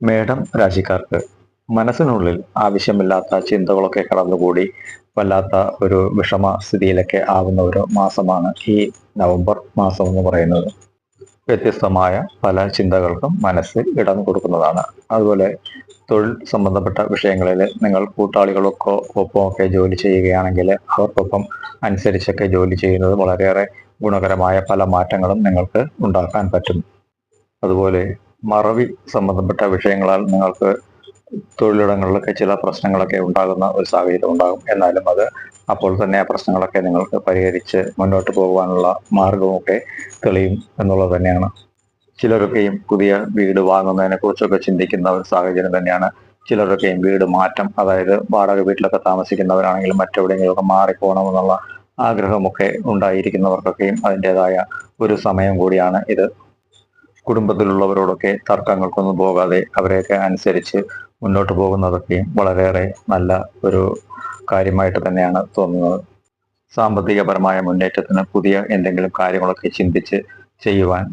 മേടം രാശിക്കാർക്ക് മനസ്സിനുള്ളിൽ ആവശ്യമില്ലാത്ത ചിന്തകളൊക്കെ കടന്നുകൂടി വല്ലാത്ത ഒരു വിഷമ സ്ഥിതിയിലൊക്കെ ആവുന്ന ഒരു മാസമാണ് ഈ നവംബർ മാസം എന്ന് പറയുന്നത്. വ്യത്യസ്തമായ പല ചിന്തകൾക്കും മനസ്സ് ഇടം കൊടുക്കുന്നതാണ്. അതുപോലെ തൊഴിൽ സംബന്ധപ്പെട്ട വിഷയങ്ങളിൽ നിങ്ങൾ കൂട്ടാളികളൊക്കെ ഒപ്പമൊക്കെ ജോലി ചെയ്യുകയാണെങ്കിൽ അവർക്കൊപ്പം അനുസരിച്ചൊക്കെ ജോലി ചെയ്യുന്നത് വളരെയേറെ ഗുണകരമായ പല മാറ്റങ്ങളും നിങ്ങൾക്ക് ഉണ്ടാക്കാൻ പറ്റും. അതുപോലെ മറവി സംബന്ധപ്പെട്ട വിഷയങ്ങളാൽ നിങ്ങൾക്ക് തൊഴിലിടങ്ങളിലൊക്കെ ചില പ്രശ്നങ്ങളൊക്കെ ഉണ്ടാകുന്ന ഒരു സാഹചര്യം ഉണ്ടാകും. എന്നാലും അത് അപ്പോൾ തന്നെ ആ പ്രശ്നങ്ങളൊക്കെ നിങ്ങൾക്ക് പരിഹരിച്ച് മുന്നോട്ട് പോകാനുള്ള മാർഗമൊക്കെ തെളിയും എന്നുള്ളത് തന്നെയാണ്. ചിലരൊക്കെയും പുതിയ വീട് വാങ്ങുന്നതിനെ കുറിച്ചൊക്കെ ചിന്തിക്കുന്ന ഒരു സാഹചര്യം തന്നെയാണ്. ചിലരൊക്കെയും വീട് മാറ്റം അതായത് വാടക വീട്ടിലൊക്കെ താമസിക്കുന്നവരാണെങ്കിലും മറ്റെവിടെയെങ്കിലുമൊക്കെ മാറിപ്പോകണമെന്നുള്ള ആഗ്രഹമൊക്കെ ഉണ്ടായിരിക്കുന്നവർക്കൊക്കെയും അതിന്റെതായ ഒരു സമയം കൂടിയാണ് ഇത്. കുടുംബത്തിലുള്ളവരോടൊക്കെ തർക്കങ്ങൾക്കൊന്നും പോകാതെ അവരെയൊക്കെ അനുസരിച്ച് മുന്നോട്ട് പോകുന്നതൊക്കെയും വളരെയേറെ നല്ല ഒരു കാര്യമായിട്ട് തന്നെയാണ് തോന്നുന്നത്. സാമ്പത്തികപരമായ മുന്നേറ്റത്തിന് പുതിയ എന്തെങ്കിലും കാര്യങ്ങളൊക്കെ ചിന്തിച്ച് ചെയ്യുവാൻ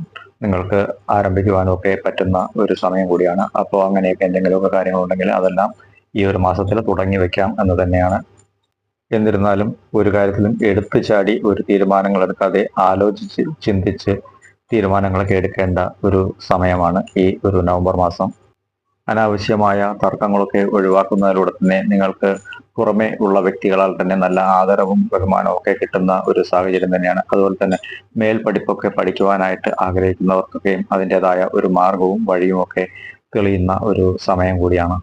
നിങ്ങൾക്ക് ആരംഭിക്കുവാനും ഒക്കെ പറ്റുന്ന ഒരു സമയം കൂടിയാണ്. അപ്പോൾ അങ്ങനെയൊക്കെ എന്തെങ്കിലുമൊക്കെ കാര്യങ്ങളുണ്ടെങ്കിൽ അതെല്ലാം ഈ ഒരു മാസത്തിൽ തുടങ്ങി വെക്കാം എന്ന് തന്നെയാണ്. എന്നിരുന്നാലും ഒരു കാര്യത്തിലും എടുത്തു ചാടി ഒരു തീരുമാനങ്ങൾ എടുക്കാതെ ആലോചിച്ച് ചിന്തിച്ച് തീരുമാനങ്ങളൊക്കെ എടുക്കേണ്ട ഒരു സമയമാണ് ഈ ഒരു നവംബർ മാസം. അനാവശ്യമായ തർക്കങ്ങളൊക്കെ ഒഴിവാക്കുന്നതിലൂടെ തന്നെ നിങ്ങൾക്ക് പുറമെ ഉള്ള വ്യക്തികളാൽ തന്നെ നല്ല ആദരവും ബഹുമാനവും ഒക്കെ കിട്ടുന്ന ഒരു സാഹചര്യം തന്നെയാണ്. അതുപോലെ തന്നെ മേൽ പഠിപ്പൊക്കെ പഠിക്കുവാനായിട്ട് ആഗ്രഹിക്കുന്നവർക്കൊക്കെയും അതിന്റെതായ ഒരു മാർഗവും വഴിയും ഒക്കെ തെളിയുന്ന ഒരു സമയം കൂടിയാണ്.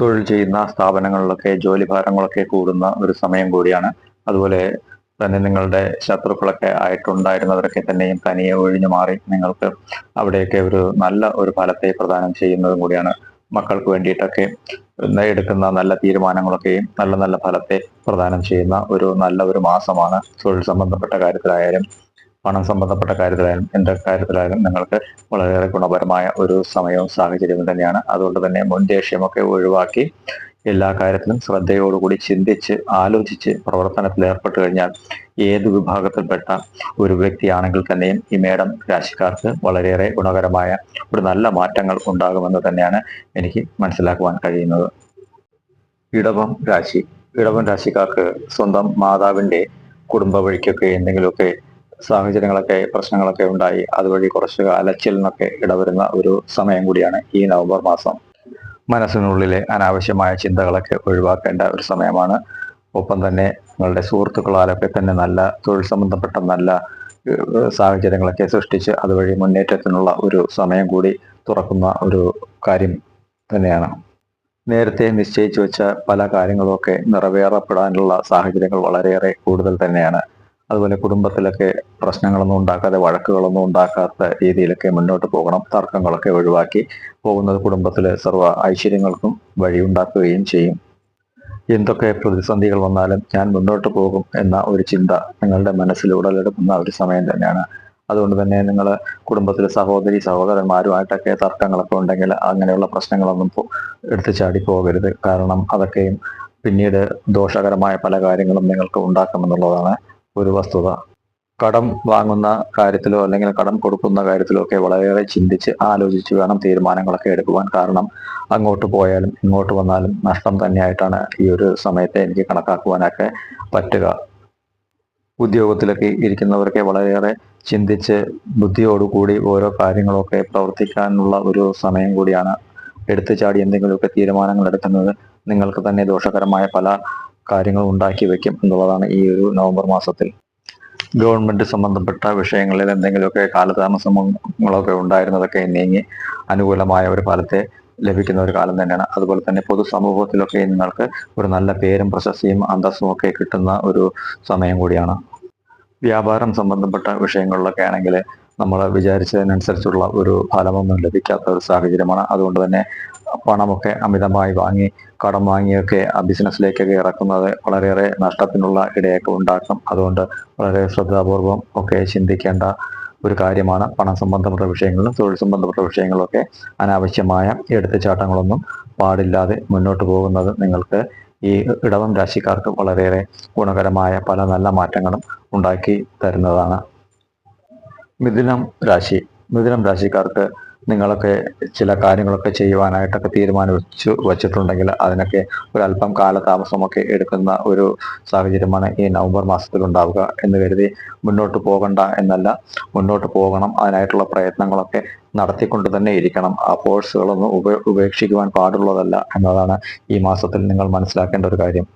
തൊഴിൽ ചെയ്യുന്ന സ്ഥാപനങ്ങളിലൊക്കെ ജോലി ഭാരങ്ങളൊക്കെ കൂടുന്ന ഒരു സമയം കൂടിയാണ്. അതുപോലെ തന്നെ നിങ്ങളുടെ ശത്രുക്കളൊക്കെ ആയിട്ടുണ്ടായിരുന്നവരൊക്കെ തന്നെയും തനിയെ ഒഴിഞ്ഞു മാറി നിങ്ങൾക്ക് അവിടെയൊക്കെ ഒരു നല്ല ഒരു ഫലത്തെ പ്രദാനം ചെയ്യുന്നതും കൂടിയാണ് മക്കൾക്ക് വേണ്ടിയിട്ടൊക്കെ എടുക്കുന്ന നല്ല തീരുമാനങ്ങളൊക്കെയും നല്ല നല്ല ഫലത്തെ പ്രദാനം ചെയ്യുന്ന ഒരു നല്ല ഒരു മാസമാണ് തൊഴിൽ സംബന്ധപ്പെട്ട കാര്യത്തിലായാലും പണം സംബന്ധപ്പെട്ട കാര്യത്തിലായാലും എന്റെ കാര്യത്തിലായാലും നിങ്ങൾക്ക് വളരെയേറെ ഗുണപരമായ ഒരു സമയവും സാഹചര്യവും തന്നെയാണ്. അതുകൊണ്ട് തന്നെ മുൻ ദേഷ്യമൊക്കെ ഒഴിവാക്കി എല്ലാ കാര്യത്തിലും ശ്രദ്ധയോടുകൂടി ചിന്തിച്ച് ആലോചിച്ച് പ്രവർത്തനത്തിൽ ഏർപ്പെട്ട് കഴിഞ്ഞാൽ ഏത് വിഭാഗത്തിൽപ്പെട്ട ഒരു വ്യക്തിയാണെങ്കിൽ തന്നെയും ഈ മേടം രാശിക്കാർക്ക് വളരെയേറെ ഗുണകരമായ ഒരു നല്ല മാറ്റങ്ങൾ ഉണ്ടാകുമെന്ന് തന്നെയാണ് എനിക്ക് മനസ്സിലാക്കുവാൻ കഴിയുന്നത്. ഇടവം രാശി. ഇടവം രാശിക്കാർക്ക് സ്വന്തം മാതാവിന്റെ കുടുംബ വഴിക്കൊക്കെ എന്തെങ്കിലുമൊക്കെ സാഹചര്യങ്ങളൊക്കെ പ്രശ്നങ്ങളൊക്കെ ഉണ്ടായി അതുവഴി കുറച്ച് അലച്ചിലിനൊക്കെ ഇടവരുന്ന ഒരു സമയം കൂടിയാണ് ഈ നവംബർ മാസം. മനസ്സിനുള്ളിലെ അനാവശ്യമായ ചിന്തകളൊക്കെ ഒഴിവാക്കേണ്ട ഒരു സമയമാണ്. ഒപ്പം തന്നെ നിങ്ങളുടെ സുഹൃത്തുക്കളാലൊക്കെ തന്നെ നല്ല തൊഴിൽ സംബന്ധപ്പെട്ട നല്ല സാഹചര്യങ്ങളൊക്കെ സൃഷ്ടിച്ച് അതുവഴി മുന്നേറ്റത്തിനുള്ള ഒരു സമയം കൂടി തുറക്കുന്ന ഒരു കാര്യം തന്നെയാണ്. നേരത്തെ നിശ്ചയിച്ചു വെച്ച പല കാര്യങ്ങളുമൊക്കെ നിറവേറപ്പെടാനുള്ള സാഹചര്യങ്ങൾ വളരെയേറെ കൂടുതൽ തന്നെയാണ്. അതുപോലെ കുടുംബത്തിലൊക്കെ പ്രശ്നങ്ങളൊന്നും ഉണ്ടാക്കാതെ വഴക്കുകളൊന്നും ഉണ്ടാക്കാത്ത രീതിയിലൊക്കെ മുന്നോട്ട് പോകണം. തർക്കങ്ങളൊക്കെ ഒഴിവാക്കി പോകുന്നത് കുടുംബത്തിൽ സർവ ഐശ്വര്യങ്ങൾക്കും വഴിയുണ്ടാക്കുകയും ചെയ്യും. എന്തൊക്കെ പ്രതിസന്ധികൾ വന്നാലും ഞാൻ മുന്നോട്ട് പോകും എന്ന ഒരു ചിന്ത നിങ്ങളുടെ മനസ്സിൽ ഉടലെടുക്കുന്ന ഒരു സമയം തന്നെയാണ്. അതുകൊണ്ട് തന്നെ നിങ്ങൾ കുടുംബത്തിലെ സഹോദരി സഹോദരന്മാരുമായിട്ടൊക്കെ തർക്കങ്ങളൊക്കെ ഉണ്ടെങ്കിൽ അങ്ങനെയുള്ള പ്രശ്നങ്ങളൊന്നും എടുത്തു ചാടി പോകരുത്. കാരണം അതൊക്കെയും പിന്നീട് ദോഷകരമായ പല കാര്യങ്ങളും നിങ്ങൾക്ക് ഉണ്ടാക്കുമെന്നുള്ളതാണ് ഒരു വസ്തുത. കടം വാങ്ങുന്ന കാര്യത്തിലോ അല്ലെങ്കിൽ കടം കൊടുക്കുന്ന കാര്യത്തിലോ ഒക്കെ വളരെയേറെ ചിന്തിച്ച് ആലോചിച്ച് വേണം തീരുമാനങ്ങളൊക്കെ എടുക്കുവാൻ. കാരണം അങ്ങോട്ട് പോയാലും ഇങ്ങോട്ട് വന്നാലും നഷ്ടം തന്നെയായിട്ടാണ് ഈ ഒരു സമയത്തെ എനിക്ക് കണക്കാക്കുവാനൊക്കെ പറ്റുക. ഉദ്യോഗത്തിലൊക്കെ ഇരിക്കുന്നവരൊക്കെ വളരെയേറെ ചിന്തിച്ച് ബുദ്ധിയോടുകൂടി ഓരോ കാര്യങ്ങളൊക്കെ പ്രവർത്തിക്കാനുള്ള ഒരു സമയം കൂടിയാണ് എടുത്തു ചാടി എന്തെങ്കിലുമൊക്കെ തീരുമാനങ്ങൾ എടുക്കുന്നത്. നിങ്ങൾക്ക് തന്നെ ദോഷകരമായ പല കാര്യങ്ങൾ ഉണ്ടാക്കി വെക്കും എന്നുള്ളതാണ് ഈ ഒരു നവംബർ മാസത്തിൽ. ഗവൺമെന്റ് സംബന്ധപ്പെട്ട വിഷയങ്ങളിൽ എന്തെങ്കിലുമൊക്കെ കാലതാമസങ്ങളൊക്കെ ഉണ്ടായിരുന്നതൊക്കെ നീങ്ങി അനുകൂലമായ ഒരു ഫലത്തെ ലഭിക്കുന്ന ഒരു കാലം തന്നെയാണ്. അതുപോലെ തന്നെ പൊതുസമൂഹത്തിലൊക്കെ നിങ്ങൾക്ക് ഒരു നല്ല പേരും പ്രശസ്തിയും അന്തസ്സും ഒക്കെ കിട്ടുന്ന ഒരു സമയം കൂടിയാണ്. വ്യാപാരം സംബന്ധപ്പെട്ട വിഷയങ്ങളിലൊക്കെ ആണെങ്കിൽ നമ്മൾ വിചാരിച്ചതിനനുസരിച്ചുള്ള ഒരു ഫലമൊന്നും ലഭിക്കാത്ത ഒരു സാഹചര്യമാണ്. അതുകൊണ്ട് തന്നെ പണമൊക്കെ അമിതമായി വാങ്ങി കടം വാങ്ങിയൊക്കെ ആ ബിസിനസ്സിലേക്കൊക്കെ ഇറക്കുന്നത് വളരെയേറെ നഷ്ടത്തിനുള്ള ഇടയൊക്കെ ഉണ്ടാക്കും. അതുകൊണ്ട് വളരെ ശ്രദ്ധാപൂർവം ഒക്കെ ചിന്തിക്കേണ്ട ഒരു കാര്യമാണ്. പണം സംബന്ധപ്പെട്ട വിഷയങ്ങളിലും തൊഴിൽ സംബന്ധപ്പെട്ട വിഷയങ്ങളൊക്കെ അനാവശ്യമായ എടുത്തുചാട്ടങ്ങളൊന്നും പാടില്ലാതെ മുന്നോട്ട് പോകുന്നത് നിങ്ങൾക്ക് ഈ ഇടവം രാശിക്കാർക്ക് വളരെയേറെ ഗുണകരമായ പല നല്ല മാറ്റങ്ങളും ഉണ്ടാക്കി തരുന്നതാണ്. മിഥുനം രാശി. മിഥുനം രാശിക്കാർക്ക് നിങ്ങളൊക്കെ ചില കാര്യങ്ങളൊക്കെ ചെയ്യുവാനായിട്ടൊക്കെ തീരുമാനം വെച്ചു വച്ചിട്ടുണ്ടെങ്കിൽ അതിനൊക്കെ ഒരല്പം കാലതാമസമൊക്കെ എടുക്കുന്ന ഒരു സാഹചര്യമാണ് ഈ നവംബർ മാസത്തിൽ ഉണ്ടാവുക എന്ന് കരുതി മുന്നോട്ട് പോകണ്ട എന്നല്ല. മുന്നോട്ട് പോകണം. അതിനായിട്ടുള്ള പ്രയത്നങ്ങളൊക്കെ നടത്തിക്കൊണ്ട് തന്നെ ഇരിക്കണം. ആ കോഴ്സുകളൊന്നും ഉപ ഉപേക്ഷിക്കുവാൻ പാടുള്ളതല്ല എന്നതാണ് ഈ മാസത്തിൽ നിങ്ങൾ മനസ്സിലാക്കേണ്ട ഒരു കാര്യം.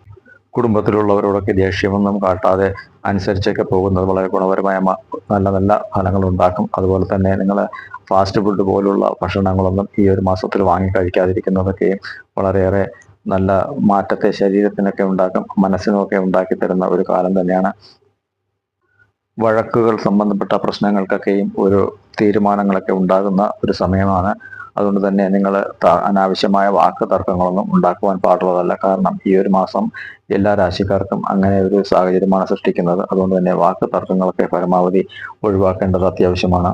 കുടുംബത്തിലുള്ളവരോടൊക്കെ ദേഷ്യമൊന്നും കാട്ടാതെ അനുസരിച്ചൊക്കെ പോകുന്നത് വളരെ ഗുണപരമായ നല്ല നല്ല ഫലങ്ങൾ ഉണ്ടാക്കും അതുപോലെ തന്നെ നിങ്ങൾ ഫാസ്റ്റ് ഫുഡ് പോലുള്ള ഭക്ഷണങ്ങളൊന്നും ഈ ഒരു മാസത്തിൽ വാങ്ങി കഴിക്കാതിരിക്കുന്നതൊക്കെയും വളരെയേറെ നല്ല മാറ്റത്തെ ശരീരത്തിനൊക്കെ ഉണ്ടാക്കും മനസ്സിനൊക്കെ ഉണ്ടാക്കി തരുന്ന ഒരു കാലം തന്നെയാണ് വഴക്കുകൾ സംബന്ധപ്പെട്ട പ്രശ്നങ്ങൾക്കൊക്കെയും ഒരു തീരുമാനങ്ങളൊക്കെ ഉണ്ടാകുന്ന ഒരു സമയമാണ്. അതുകൊണ്ട് തന്നെ നിങ്ങൾ അനാവശ്യമായ വാക്ക് തർക്കങ്ങളൊന്നും ഉണ്ടാക്കുവാൻ പാടുള്ളതല്ല. കാരണം ഈ ഒരു മാസം എല്ലാ രാശിക്കാർക്കും അങ്ങനെ ഒരു സാഹചര്യമാണ് സൃഷ്ടിക്കുന്നത്. അതുകൊണ്ട് തന്നെ വാക്ക് തർക്കങ്ങളൊക്കെ പരമാവധി ഒഴിവാക്കേണ്ടത് അത്യാവശ്യമാണ്.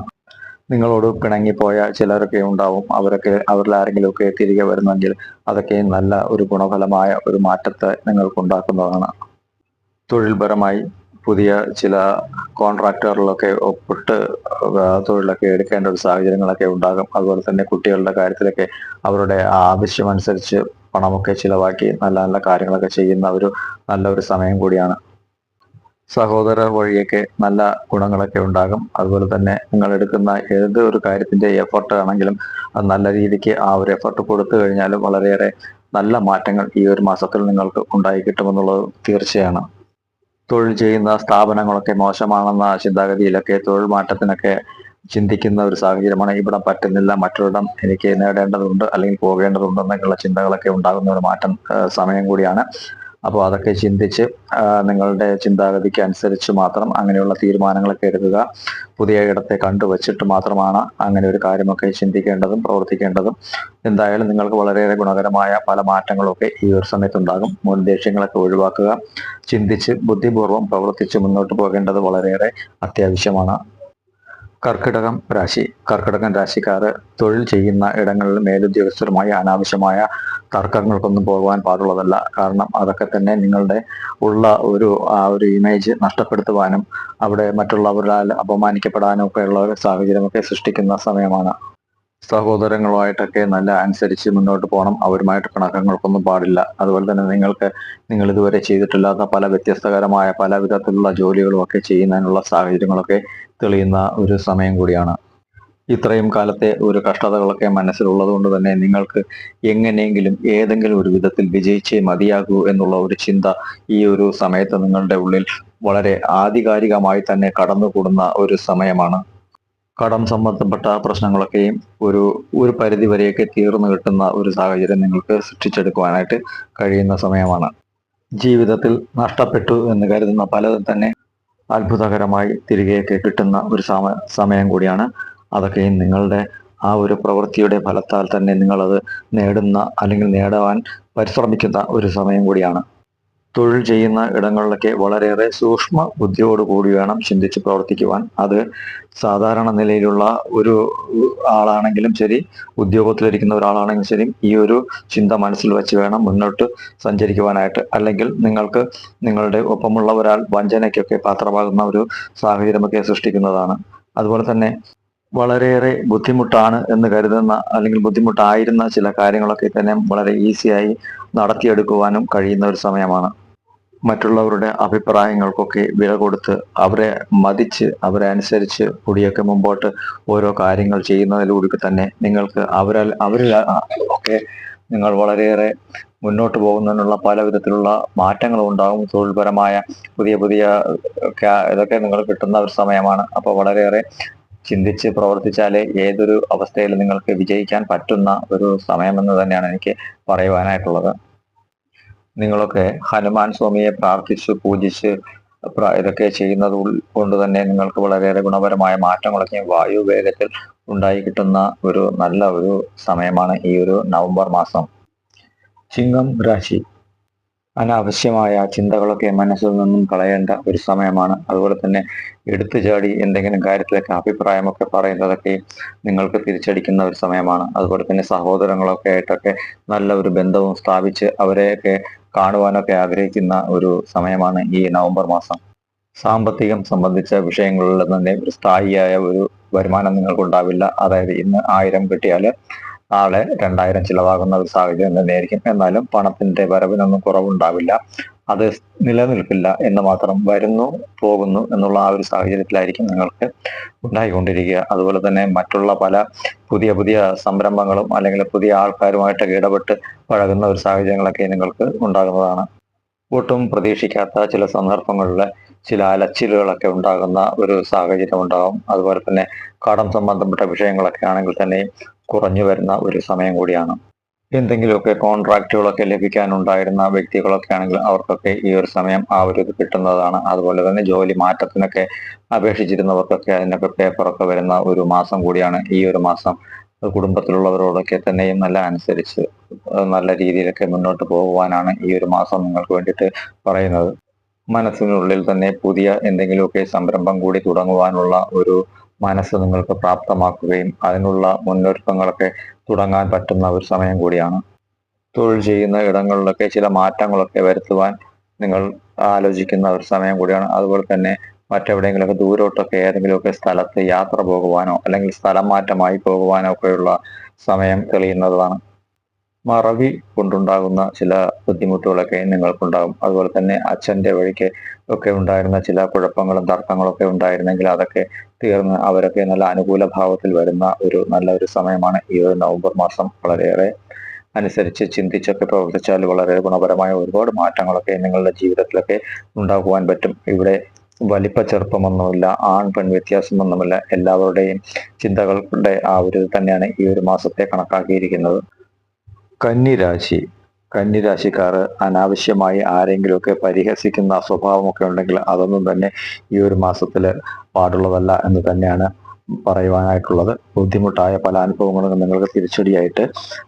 നിങ്ങളോട് പിണങ്ങിപ്പോയ ചിലരൊക്കെ ഉണ്ടാവും. അവരൊക്കെ അവരിൽ ആരെങ്കിലുമൊക്കെ തിരികെ വരുന്നെങ്കിൽ അതൊക്കെ നല്ല ഒരു ഗുണഫലമായ ഒരു മാറ്റത്തെ നിങ്ങൾക്ക് ഉണ്ടാക്കുന്നതാണ് തൊഴിൽപരമായി പുതിയ ചില കോൺട്രാക്ടറുകളൊക്കെ ഒപ്പിട്ട് തൊഴിലൊക്കെ എടുക്കേണ്ട ഒരു സാഹചര്യങ്ങളൊക്കെ ഉണ്ടാകും. അതുപോലെ തന്നെ കുട്ടികളുടെ കാര്യത്തിലൊക്കെ അവരുടെ ആവശ്യമനുസരിച്ച് പണമൊക്കെ ചിലവാക്കി നല്ല നല്ല കാര്യങ്ങളൊക്കെ ചെയ്യുന്ന ഒരു നല്ല ഒരു സമയം കൂടിയാണ്. സഹോദര വഴിയൊക്കെ നല്ല ഗുണങ്ങളൊക്കെ ഉണ്ടാകും. അതുപോലെ തന്നെ നിങ്ങൾ എടുക്കുന്ന ഏത് ഒരു കാര്യത്തിന്റെ എഫർട്ട് ആണെങ്കിലും നല്ല രീതിക്ക് ആ ഒരു എഫർട്ട് കൊടുത്തു കഴിഞ്ഞാലും വളരെയേറെ നല്ല മാറ്റങ്ങൾ ഈ ഒരു മാസത്തിൽ നിങ്ങൾക്ക് ഉണ്ടായി കിട്ടുമെന്നുള്ളത് തീർച്ചയാണ്. തൊഴിൽ ചെയ്യുന്ന സ്ഥാപനങ്ങളൊക്കെ മോശമാണെന്ന ചിന്താഗതിയിലൊക്കെ തൊഴിൽ മാറ്റത്തിനൊക്കെ ചിന്തിക്കുന്ന ഒരു സാഹചര്യമാണ് ഇവിടെ പറ്റുന്നില്ല. മറ്റൊരിടം എനിക്ക് നേടേണ്ടതുണ്ട് അല്ലെങ്കിൽ പോകേണ്ടതുണ്ട് എന്നൊക്കെയുള്ള ചിന്തകളൊക്കെ ഉണ്ടാകുന്ന ഒരു മാറ്റം സമയം കൂടിയാണ്. അപ്പോൾ അതൊക്കെ ചിന്തിച്ച് നിങ്ങളുടെ ചിന്താഗതിക്ക് അനുസരിച്ച് മാത്രം അങ്ങനെയുള്ള തീരുമാനങ്ങളൊക്കെ എടുക്കുക. പുതിയ ഇടത്തെ കണ്ടുവച്ചിട്ട് മാത്രമാണ് അങ്ങനെ ഒരു കാര്യമൊക്കെ ചിന്തിക്കേണ്ടതും പ്രവർത്തിക്കേണ്ടതും. എന്തായാലും നിങ്ങൾക്ക് വളരെയേറെ ഗുണകരമായ പല മാറ്റങ്ങളൊക്കെ ഈ ഒരു സമയത്തുണ്ടാകും. മുൻ ദേഷ്യങ്ങളൊക്കെ ഒഴിവാക്കുക. ചിന്തിച്ച് ബുദ്ധിപൂർവം പ്രവർത്തിച്ച് മുന്നോട്ട് പോകേണ്ടത് വളരെയേറെ അത്യാവശ്യമാണ്. കർക്കിടകം രാശി കർക്കിടകൻ രാശിക്കാർ തൊഴിൽ ചെയ്യുന്ന ഇടങ്ങളിൽ മേലുദ്യോഗസ്ഥരുമായി അനാവശ്യമായ തർക്കങ്ങൾക്കൊന്നും പോകുവാൻ പാടുള്ളതല്ല. കാരണം അതൊക്കെ തന്നെ നിങ്ങളുടെ ഉള്ള ഒരു ആ ഒരു ഇമേജ് നഷ്ടപ്പെടുത്തുവാനും അവിടെ മറ്റുള്ളവരാൽ അപമാനിക്കപ്പെടാനും ഒക്കെയുള്ള ഒരു സാഹചര്യമൊക്കെ സൃഷ്ടിക്കുന്ന സമയമാണ്. സഹോദരങ്ങളുമായിട്ടൊക്കെ നല്ല അനുസരിച്ച് മുന്നോട്ട് പോകണം. അവരുമായിട്ട് കണക്കങ്ങൾക്കൊന്നും പാടില്ല. അതുപോലെ തന്നെ നിങ്ങൾക്ക് നിങ്ങൾ ഇതുവരെ ചെയ്തിട്ടില്ലാത്ത പല വ്യത്യസ്തകരമായ പല വിധത്തിലുള്ള ജോലികളും ഒക്കെ ചെയ്യുന്നതിനുള്ള സാഹചര്യങ്ങളൊക്കെ തെളിയുന്ന ഒരു സമയം കൂടിയാണ്. ഇത്രയും കാലത്തെ ഒരു കഷ്ടതകളൊക്കെ മനസ്സിലുള്ളത് കൊണ്ട് തന്നെ നിങ്ങൾക്ക് എങ്ങനെയെങ്കിലും ഏതെങ്കിലും ഒരു വിധത്തിൽ വിജയിച്ചേ മതിയാകൂ എന്നുള്ള ഒരു ചിന്ത ഈ ഒരു സമയത്ത് നിങ്ങളുടെ ഉള്ളിൽ വളരെ ആധികാരികമായി തന്നെ കടന്നുകൂടുന്ന ഒരു സമയമാണ്. കടം സംബന്ധപ്പെട്ട പ്രശ്നങ്ങളൊക്കെയും ഒരു ഒരു പരിധി വരെയൊക്കെ തീർന്നു കിട്ടുന്ന ഒരു സാഹചര്യം നിങ്ങൾക്ക് സൃഷ്ടിച്ചെടുക്കുവാനായിട്ട് കഴിയുന്ന സമയമാണ്. ജീവിതത്തിൽ നഷ്ടപ്പെട്ടു എന്ന് കരുതുന്ന പലതും തന്നെ അത്ഭുതകരമായി തിരികെയൊക്കെ കിട്ടുന്ന ഒരു സമ സമയം കൂടിയാണ്. അതൊക്കെയും നിങ്ങളുടെ ആ ഒരു പ്രവൃത്തിയുടെ ഫലത്താൽ തന്നെ നിങ്ങളത് നേടുന്ന അല്ലെങ്കിൽ നേടുവാൻ പരിശ്രമിക്കുന്ന ഒരു സമയം കൂടിയാണ്. തൊഴിൽ ചെയ്യുന്ന ഇടങ്ങളിലൊക്കെ വളരെയേറെ സൂക്ഷ്മ ബുദ്ധിയോട് കൂടി വേണം ചിന്തിച്ച് പ്രവർത്തിക്കുവാൻ. അത് സാധാരണ നിലയിലുള്ള ഒരു ആളാണെങ്കിലും ശരി ഉദ്യോഗത്തിലിരിക്കുന്ന ഒരാളാണെങ്കിലും ശരി ഈ ഒരു ചിന്ത മനസ്സിൽ വെച്ച് വേണം മുന്നോട്ട് സഞ്ചരിക്കുവാനായിട്ട്. അല്ലെങ്കിൽ നിങ്ങൾക്ക് നിങ്ങളുടെ ഒപ്പമുള്ള ഒരാൾ വഞ്ചനയ്ക്കൊക്കെ പാത്രമാകുന്ന ഒരു സാഹചര്യമൊക്കെ സൃഷ്ടിക്കുന്നതാണ്. അതുപോലെ തന്നെ വളരെയേറെ ബുദ്ധിമുട്ടാണ് എന്ന് കരുതുന്ന അല്ലെങ്കിൽ ബുദ്ധിമുട്ടായിരുന്ന ചില കാര്യങ്ങളൊക്കെ തന്നെ വളരെ ഈസിയായി നടത്തിയെടുക്കുവാനും കഴിയുന്ന ഒരു സമയമാണ്. മറ്റുള്ളവരുടെ അഭിപ്രായങ്ങൾക്കൊക്കെ വില കൊടുത്ത് അവരെ മതിച്ച് അവരെ അനുസരിച്ച് കൂടിയൊക്കെ മുമ്പോട്ട് ഓരോ കാര്യങ്ങൾ ചെയ്യുന്നതിലൂടെ തന്നെ നിങ്ങൾക്ക് അവരാൽ അവരിൽ ഒക്കെ നിങ്ങൾ വളരെയേറെ മുന്നോട്ട് പോകുന്നതിനുള്ള പല വിധത്തിലുള്ള മാറ്റങ്ങളും ഉണ്ടാകും. തൊഴിൽപരമായ പുതിയ പുതിയ ഇതൊക്കെ നിങ്ങൾ കിട്ടുന്ന ഒരു സമയമാണ്. അപ്പോൾ വളരെയേറെ ചിന്തിച്ച് പ്രവർത്തിച്ചാലേ ഏതൊരു അവസ്ഥയിലും നിങ്ങൾക്ക് വിജയിക്കാൻ പറ്റുന്ന ഒരു സമയമെന്ന് തന്നെയാണ് എനിക്ക് പറയുവാനായിട്ടുള്ളത്. നിങ്ങളൊക്കെ ഹനുമാൻ സ്വാമിയെ പ്രാർത്ഥിച്ച് പൂജിച്ച് ഇതൊക്കെ ചെയ്യുന്നത് കൊണ്ട് തന്നെ നിങ്ങൾക്ക് വളരെയേറെ ഗുണപരമായ മാറ്റങ്ങളൊക്കെ വായു വേഗത്തിൽ ഉണ്ടായി കിട്ടുന്ന ഒരു നല്ല ഒരു സമയമാണ് ഈ ഒരു നവംബർ മാസം. ചിങ്ങം രാശി. അനാവശ്യമായ ചിന്തകളൊക്കെ മനസ്സിൽ നിന്നും കളയേണ്ട ഒരു സമയമാണ്. അതുപോലെ തന്നെ എടുത്തു ചാടി എന്തെങ്കിലും കാര്യത്തിലൊക്കെ അഭിപ്രായമൊക്കെ പറയുന്നതൊക്കെ നിങ്ങൾക്ക് തിരിച്ചടിക്കുന്ന ഒരു സമയമാണ്. അതുപോലെ തന്നെ സഹോദരങ്ങളൊക്കെ ആയിട്ടൊക്കെ നല്ല ഒരു ബന്ധവും സ്ഥാപിച്ച് അവരെയൊക്കെ കാണുവാനൊക്കെ ആഗ്രഹിക്കുന്ന ഒരു സമയമാണ് ഈ നവംബർ മാസം. സാമ്പത്തികം സംബന്ധിച്ച വിഷയങ്ങളിൽ തന്നെ ഒരു സ്ഥായിയായ ഒരു വരുമാനം നിങ്ങൾക്കുണ്ടാവില്ല. അതായത് ഇന്ന് ആയിരം കിട്ടിയാൽ നാളെ രണ്ടായിരം ചിലവാകുന്ന ഒരു സാഹചര്യം തന്നെയായിരിക്കും. എന്നാലും പണത്തിന്റെ വരവിനൊന്നും കുറവുണ്ടാവില്ല. അത് നിലനിൽക്കില്ല എന്ന് മാത്രം വരുന്നു പോകുന്നു എന്നുള്ള ആ ഒരു സാഹചര്യത്തിലായിരിക്കും നിങ്ങൾക്ക് ഉണ്ടായിക്കൊണ്ടിരിക്കുക. അതുപോലെ തന്നെ മറ്റുള്ള പല പുതിയ പുതിയ സംരംഭങ്ങളും അല്ലെങ്കിൽ പുതിയ ആൾക്കാരുമായിട്ടൊക്കെ ഇടപെട്ട് പഴകുന്ന ഒരു സാഹചര്യങ്ങളൊക്കെ നിങ്ങൾക്ക് ഉണ്ടാകുന്നതാണ്. ഒട്ടും പ്രതീക്ഷിക്കാത്ത ചില സന്ദർഭങ്ങളിൽ ചില അലച്ചിലുകളൊക്കെ ഉണ്ടാകുന്ന ഒരു സാഹചര്യം ഉണ്ടാകും അതുപോലെ തന്നെ കടം സംബന്ധപ്പെട്ട വിഷയങ്ങളൊക്കെ ആണെങ്കിൽ തന്നെ കുറഞ്ഞു വരുന്ന ഒരു സമയം കൂടിയാണ്. എന്തെങ്കിലുമൊക്കെ കോൺട്രാക്റ്റുകളൊക്കെ ലഭിക്കാനുണ്ടായിരുന്ന വ്യക്തികളൊക്കെ ആണെങ്കിൽ അവർക്കൊക്കെ ഈ ഒരു സമയം ആ ഒരു ഇത് കിട്ടുന്നതാണ്. അതുപോലെ തന്നെ ജോലി മാറ്റത്തിനൊക്കെ അപേക്ഷിച്ചിരുന്നവർക്കൊക്കെ അതിനൊക്കെ പേപ്പറൊക്കെ വരുന്ന ഒരു മാസം കൂടിയാണ് ഈ ഒരു മാസം. കുടുംബത്തിലുള്ളവരോടൊക്കെ തന്നെയും നല്ല അനുസരിച്ച് നല്ല രീതിയിലൊക്കെ മുന്നോട്ട് പോകുവാനാണ് ഈ ഒരു മാസം നിങ്ങൾക്ക് വേണ്ടിയിട്ട് പറയുന്നത്. മനസ്സിനുള്ളിൽ തന്നെ പുതിയ എന്തെങ്കിലുമൊക്കെ സംരംഭം കൂടി തുടങ്ങുവാനുള്ള ഒരു മനസ്സ് നിങ്ങൾക്ക് പ്രാപ്തമാക്കുകയും അതിനുള്ള മുന്നൊരുക്കങ്ങളൊക്കെ തുടങ്ങാൻ പറ്റുന്ന ഒരു സമയം കൂടിയാണ്. തൊഴിൽ ചെയ്യുന്ന ഇടങ്ങളിലൊക്കെ ചില മാറ്റങ്ങളൊക്കെ വരുത്തുവാൻ നിങ്ങൾ ആലോചിക്കുന്ന ഒരു സമയം കൂടിയാണ്. അതുപോലെ തന്നെ മറ്റെവിടെയെങ്കിലുമൊക്കെ ദൂരോട്ടൊക്കെ ഏതെങ്കിലുമൊക്കെ സ്ഥലത്ത് യാത്ര പോകുവാനോ അല്ലെങ്കിൽ സ്ഥലം മാറ്റമായി പോകുവാനോ ഒക്കെയുള്ള സമയം തെളിയുന്നതാണ്. മറവി കൊണ്ടുണ്ടാകുന്ന ചില ബുദ്ധിമുട്ടുകളൊക്കെ നിങ്ങൾക്കുണ്ടാകും. അതുപോലെ തന്നെ അച്ഛന്റെ വഴിക്ക് ഒക്കെ ഉണ്ടായിരുന്ന ചില കുഴപ്പങ്ങളും തർക്കങ്ങളും ഒക്കെ ഉണ്ടായിരുന്നെങ്കിൽ അതൊക്കെ തീർന്ന് അവരൊക്കെ നല്ല അനുകൂല ഭാവത്തിൽ വരുന്ന ഒരു നല്ല ഒരു സമയമാണ് ഈ ഒരു നവംബർ മാസം. വളരെയേറെ അനുസരിച്ച് ചിന്തിച്ചൊക്കെ പ്രവർത്തിച്ചാൽ വളരെ ഗുണപരമായ ഒരുപാട് മാറ്റങ്ങളൊക്കെ നിങ്ങളുടെ ജീവിതത്തിലൊക്കെ ഉണ്ടാക്കുവാൻ പറ്റും. ഇവിടെ വലിപ്പ ചെറുപ്പമൊന്നുമില്ല ആൺ പെൺ വ്യത്യാസമൊന്നുമില്ല. എല്ലാവരുടെയും ചിന്തകളുടെ ആ ഒരു തന്നെയാണ് ഈ ഒരു മാസത്തെ കണക്കാക്കിയിരിക്കുന്നത്. കന്നിരാശി. കന്നിരാശിക്കാർ അനാവശ്യമായി ആരെങ്കിലുമൊക്കെ പരിഹസിക്കുന്ന സ്വഭാവമൊക്കെ ഉണ്ടെങ്കിൽ അതൊന്നും തന്നെ ഈ ഒരു മാസത്തിൽ പാടുള്ളതല്ല എന്ന് തന്നെയാണ് പറയുവാനായിട്ടുള്ളത്. ബുദ്ധിമുട്ടായ പല അനുഭവങ്ങളും നിങ്ങൾക്ക് തിരിച്ചടിയായിട്ട്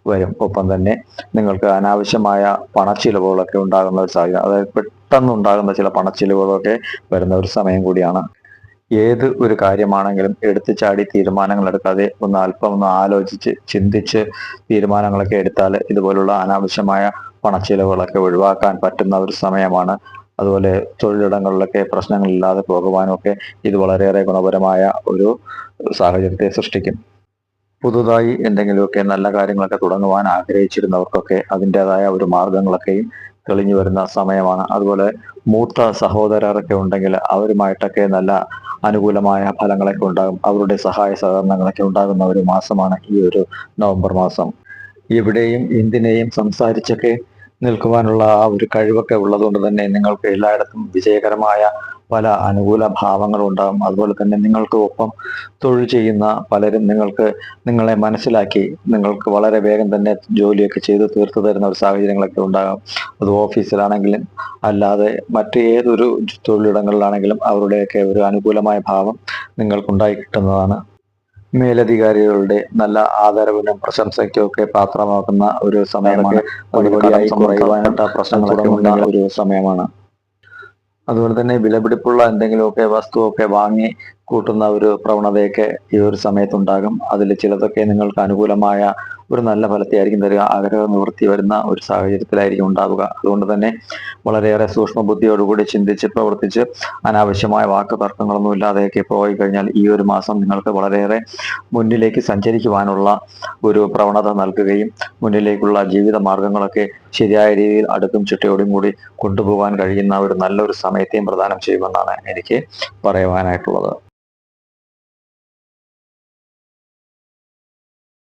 വരും. ഒപ്പം തന്നെ നിങ്ങൾക്ക് അനാവശ്യമായ പണച്ചിലവുകളൊക്കെ ഉണ്ടാകുന്ന ഒരു സാഹചര്യം അതായത് പെട്ടെന്ന് ഉണ്ടാകുന്ന ചില പണച്ചിലവുകളൊക്കെ വരുന്ന ഒരു സമയം കൂടിയാണ് ഏത് ഒരു കാര്യമാണെങ്കിലും എടുത്തു ചാടി തീരുമാനങ്ങൾ എടുക്കാതെ ഒന്ന് അല്പം ഒന്ന് ആലോചിച്ച് ചിന്തിച്ച് തീരുമാനങ്ങളൊക്കെ എടുത്താൽ ഇതുപോലുള്ള അനാവശ്യമായ പണച്ചിലവുകളൊക്കെ ഒഴിവാക്കാൻ പറ്റുന്ന ഒരു സമയമാണ്. അതുപോലെ തൊഴിലിടങ്ങളിലൊക്കെ പ്രശ്നങ്ങളില്ലാതെ പോകുവാനും ഒക്കെ ഇത് വളരെയേറെ ഗുണപരമായ ഒരു സാഹചര്യത്തെ സൃഷ്ടിക്കും. പുതുതായി എന്തെങ്കിലുമൊക്കെ നല്ല കാര്യങ്ങളൊക്കെ തുടങ്ങുവാൻ ആഗ്രഹിച്ചിരുന്നവർക്കൊക്കെ അതിന്റെതായ ഒരു മാർഗങ്ങളൊക്കെയും തെളിഞ്ഞു വരുന്ന സമയമാണ്. അതുപോലെ മൂത്ത സഹോദരരൊക്കെ ഉണ്ടെങ്കിൽ അവരുമായിട്ടൊക്കെ നല്ല അനുകൂലമായ ഫലങ്ങളൊക്കെ ഉണ്ടാകും. അവരുടെ സഹായ സഹകരണങ്ങളൊക്കെ ഉണ്ടാകുന്ന ഒരു മാസമാണ് ഈ ഒരു നവംബർ മാസം. ഇവിടെയും എന്തിനേയും സംസാരിച്ചൊക്കെ നിൽക്കുവാനുള്ള ആ ഒരു കഴിവൊക്കെ ഉള്ളതുകൊണ്ട് തന്നെ നിങ്ങൾക്ക് എല്ലായിടത്തും വിജയകരമായ പല അനുകൂല ഭാവങ്ങളും ഉണ്ടാകും അതുപോലെ തന്നെ നിങ്ങൾക്ക് ഒപ്പം തൊഴിൽ ചെയ്യുന്ന പലരും നിങ്ങൾക്ക് നിങ്ങളെ മനസ്സിലാക്കി നിങ്ങൾക്ക് വളരെ വേഗം തന്നെ ജോലിയൊക്കെ ചെയ്ത് തീർത്തു തരുന്ന ഒരു സാഹചര്യങ്ങളൊക്കെ ഉണ്ടാകാം. അത് ഓഫീസിലാണെങ്കിലും അല്ലാതെ മറ്റ് ഏതൊരു തൊഴിലിടങ്ങളിലാണെങ്കിലും അവരുടെയൊക്കെ ഒരു അനുകൂലമായ ഭാവം നിങ്ങൾക്കുണ്ടായി കിട്ടുന്നതാണ്. മേലധികാരികളുടെ നല്ല ആദരവിനും പ്രശംസയ്ക്കും ഒക്കെ പാത്രമാക്കുന്ന ഒരു സമയമാണ് ഒരുപാട് കുറയുവാനായിട്ട് പ്രശ്നങ്ങളൊക്കെ ഉണ്ടാകുന്ന ഒരു സമയമാണ്. അതുപോലെ തന്നെ വിലപിടിപ്പുള്ള എന്തെങ്കിലുമൊക്കെ വസ്തുവൊക്കെ വാങ്ങി കൂട്ടുന്ന ഒരു പ്രവണതയൊക്കെ ഈ ഒരു സമയത്തുണ്ടാകും. അതിൽ ചിലതൊക്കെ നിങ്ങൾക്ക് അനുകൂലമായ ഒരു നല്ല ഫലത്തെ ആയിരിക്കും തരിക. ആഗ്രഹ നിവൃത്തി വരുന്ന ഒരു സാഹചര്യത്തിലായിരിക്കും ഉണ്ടാവുക. അതുകൊണ്ട് തന്നെ വളരെയേറെ സൂക്ഷ്മ ബുദ്ധിയോടുകൂടി ചിന്തിച്ച് പ്രവർത്തിച്ച് അനാവശ്യമായ വാക്ക് തർക്കങ്ങളൊന്നും ഇല്ലാതെയൊക്കെ പോയി കഴിഞ്ഞാൽ ഈ ഒരു മാസം നിങ്ങൾക്ക് വളരെയേറെ മുന്നിലേക്ക് സഞ്ചരിക്കുവാനുള്ള ഒരു പ്രവണത നൽകുകയും മുന്നിലേക്കുള്ള ജീവിത മാർഗങ്ങളൊക്കെ ശരിയായ രീതിയിൽ അടുക്കും ചിട്ടയോടും കൂടി കൊണ്ടുപോകാൻ കഴിയുന്ന ഒരു നല്ലൊരു സമയത്തെയും പ്രദാനം ചെയ്യുമെന്നാണ് എനിക്ക് പറയുവാനായിട്ടുള്ളത്.